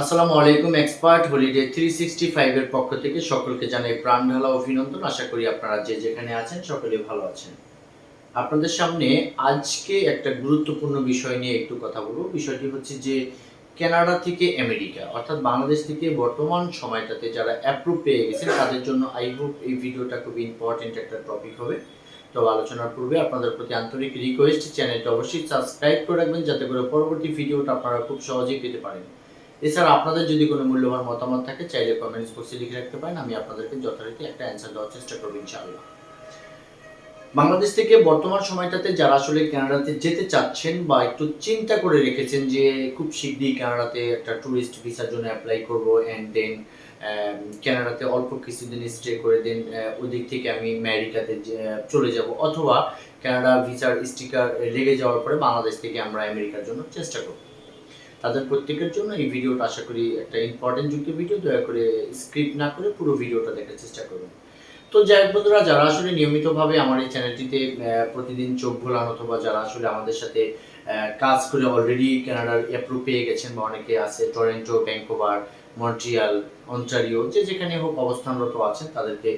আসসালামু আলাইকুম, expert holiday three sixty ফাইভের পক্ষ থেকে সকলকে জানাই প্রাণ ঢালা অভিনন্দন। আশা করি আপনারা যে যেখানে আছেন সকলে ভালো আছেন। আপনাদের সামনে আজকে একটা গুরুত্বপূর্ণ বিষয় নিয়ে একটু কথা বলব। বিষয়টি হচ্ছে যে, কানাডা থেকে আমেরিকা, অর্থাৎ বাংলাদেশ থেকে বর্তমান সময়টাতে যারা অ্যাপ্রুভ পেয়ে গেছেন, তাদের জন্য আই হোপ এই ভিডিওটা খুব ইম্পর্টেন্ট একটা টপিক হবে। তো আলোচনার পূর্বে আপনাদের প্রতি আন্তরিক রিকোয়েস্ট চ্যানেলটা অবশ্যই সাবস্ক্রাইব করে রাখবেন, যাতে করে পরবর্তী ভিডিওটা আপনারা খুব সহজেই পেতে পারেন। এছাড়া আপনাদের যদি কোনো মূল্যবান মতামত থাকে, চাইলে কমেন্টস বক্সে লিখে রাখতে পারেন, আমি আপনাদেরকে যথারীতি একটা অ্যান্সার দেওয়ার চেষ্টা করব, ইনশাআল্লাহ। বাংলাদেশ থেকে বর্তমান সময়টাতে যারা আসলে কানাডাতে যেতে চাচ্ছেন বা একটু চিন্তা করে রেখেছেন যে খুব শীঘ্রই কানাডাতে একটা ট্যুরিস্ট ভিসার জন্য অ্যাপ্লাই করব অ্যান্ড দেন কানাডাতে অল্প কিছুদিন স্টে করে দেন ওদিক থেকে আমি আমেরিকাতে চলে যাব অথবা কানাডা ভিসার স্টিকার লেগে যাওয়ার পরে বাংলাদেশ থেকে আমরা আমেরিকার জন্য চেষ্টা করব। তাদের প্রত্যেকের জন্য এই ভিডিওটা আশা করি একটা ইম্পর্টেন্ট যুক্ত ভিডিও দয়া করে স্ক্রিপ্ট না করে পুরো ভিডিওটা দেখার চেষ্টা করবেন তো যাই হোক বন্ধুরা, যারা আসলে নিয়মিতভাবে আমার এই চ্যানেলটিতে প্রতিদিন চোখ ভোলান অথবা যারা আসলে আমাদের সাথে কাজ করে অলরেডি কানাডার অ্যাপ্রুভ পেয়ে গেছেন বা অনেকে আছে টরেন্টো ব্যাঙ্কোভার মন্ট্রিয়াল অন্টারিও যে যেখানে হোক অবস্থানরত আছেন, তাদেরকে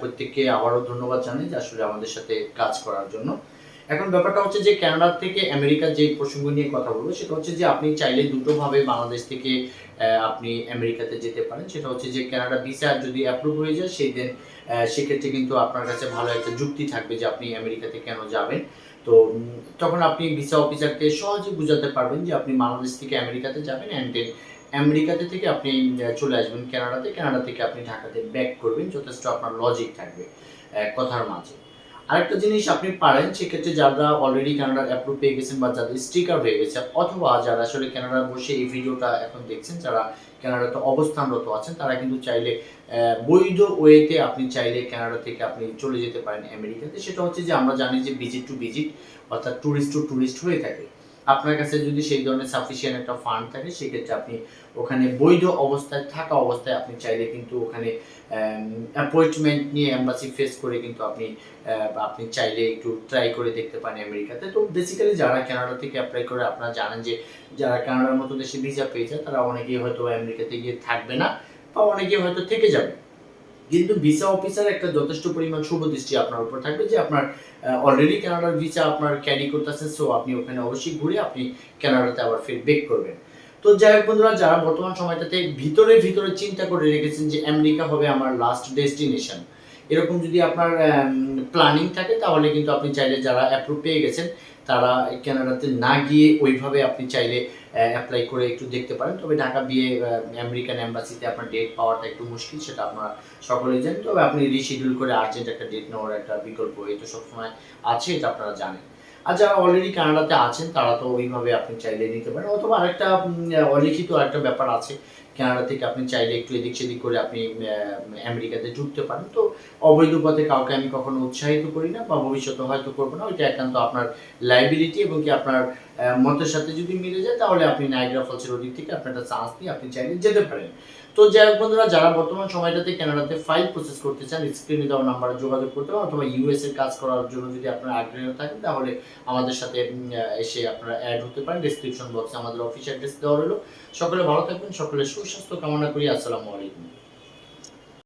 প্রত্যেককে আবারও ধন্যবাদ জানাই যে আসলে আমাদের সাথে কাজ করার জন্য। এখন ব্যাপারটা হচ্ছে যে কানাডা থেকে আমেরিকা যে প্রসঙ্গ নিয়ে কথা বলব, সেটা হচ্ছে যে আপনি চাইলে দুটোভাবে বাংলাদেশ থেকে আপনি আমেরিকাতে যেতে পারেন। সেটা হচ্ছে যে কানাডা ভিসা যদি অ্যাপ্রুভ হয়ে যায়, সেই দিন সেক্ষেত্রে কিন্তু আপনার কাছে ভালো একটা যুক্তি থাকবে যে আপনি আমেরিকাতে কেন যাবেন। তো তখন আপনি ভিসা অফিসারকে সহজে বুঝাতে পারবেন যে আপনি বাংলাদেশ থেকে আমেরিকাতে যাবেন অ্যান্ড আমেরিকাতে থেকে আপনি চলে আসবেন কানাডাতে। কানাডা থেকে আপনি ঢাকাতে ব্যাক করবেন, যথেষ্ট আপনার লজিক থাকবে কথার মাঝে। আরেকটা জিনিস আপনি পারেন, সেক্ষেত্রে যারা অলরেডি কানাডার অ্যাপ্রুভ পেয়ে গেছেন বা যাদের স্টিকার হয়ে গেছে, অথবা যারা আসলে কানাডা বসে এই ভিডিওটা এখন দেখছেন, যারা ক্যানাডাতে অবস্থানরত আছেন, তারা কিন্তু চাইলে বৈধ ওয়েতে আপনি চাইলে ক্যানাডা থেকে আপনি চলে যেতে পারেন আমেরিকাতে। সেটা হচ্ছে যে আমরা জানি যে ভিজিট টু ভিজিট অর্থাৎ টুরিস্ট টু টুরিস্ট হয়ে থাকে। আপনার কাছে যদি সেই ধরনের সাফিসিয়েন্ট একটা ফান্ড থাকে, সেক্ষেত্রে আপনি ওখানে বৈধ অবস্থায় থাকা অবস্থায় আপনি চাইলে কিন্তু ওখানে অ্যাপয়েন্টমেন্ট নিয়ে এম্বাসি ফেস করে কিন্তু আপনি আপনি চাইলে একটু ট্রাই করে দেখতে পারেন আমেরিকাতে। তো বেসিক্যালি যারা কানাডা থেকে অ্যাপ্লাই করে, আপনারা জানেন যে যারা কানাডার মতো দেশে ভিসা পেয়েছে, তারা অনেকেই হয়তো আমেরিকাতে গিয়ে থাকবে না বা অনেকেই হয়তো থেকে যাবে। কিন্তু ভিসা অফিসার একটা যথেষ্ট পরিমাণ শুভ দৃষ্টি আপনার উপর থাকবে যে আপনার অলরেডি কানাডার ভিসা আপনার ক্যারি করতেছে সো আপনি ওখানে অবশ্যই ঘুরে আপনি কানাডাতে আবার ফের বেক করবেন। তো যাই হোক বন্ধুরা, যারা বর্তমান সময়টাতে ভিতরে ভিতরে চিন্তা করে রেখেছেন যে আমেরিকা হবে আমার লাস্ট ডেস্টিনেশন এরকম যদি আপনার প্ল্যানিং থাকে তাহলে কিন্তু আপনি চাইলে যারা অ্যাপ্রুভ পেয়ে গেছেন তারা ক্যানাডাতে না গিয়ে ওইভাবে আপনি চাইলে অ্যাপ্লাই করে একটু দেখতে পারেন। তবে ঢাকা বিয়ে আমেরিকান অ্যাম্বাসিতে আপনার ডেট পাওয়াটা একটু মুশকিল, সেটা আপনারা সকলেই জানেন। তবে আপনি রিশিডিউল করে আর্জেন্ট একটা ডেট নেওয়ার একটা বিকল্প তো সবসময় আছে, এটা আপনারা জানেন। আর যারা অলরেডি কানাডাতে আছেন, তারা তো ওইভাবে আপনি চাইলে নিতে পারেন। অথবা আরেকটা অলিখিত একটা ব্যাপার আছে, কানাডা থেকে আপনি চাইলে একটু এদিক সেদিক করে আপনি আমেরিকাতে ঢুকতে পারেন। তো অবৈধ পথে কাউকে আমি কখনো উৎসাহিত করি না বা ভবিষ্যতে হয়তো করব না, ওইটা একান্ত আপনার লাইবিলিটি এবং কি আপনার মতের সাথে যদি মিলে যায়, তাহলে আপনি নাইগ্রা ফলসের ওদিক থেকে আপনি একটা চান্স দিয়ে আপনি চাইলে যেতে পারেন। তো যাই হোক বন্ধুরা, যারা বর্তমান সময়টাতে কানাডাতে ফাইল প্রসেস করতে চান স্ক্রিনে দেওয়া নাম্বারে যোগাযোগ করতে পারেন, অথবা ইউএস এর কাজ করার জন্য যদি আপনার আগ্রহ থাকেন, তাহলে আমাদের সাথে এসে আপনারা অ্যাড হতে পারেন। ডিসক্রিপশন বক্সে আমাদের অফিস অ্যাড্রেস দেওয়া রইল। সকলে ভালো থাকবেন সকলে সুস্বাস্থ্য কামনা করি। আসসালামু আলাইকুম।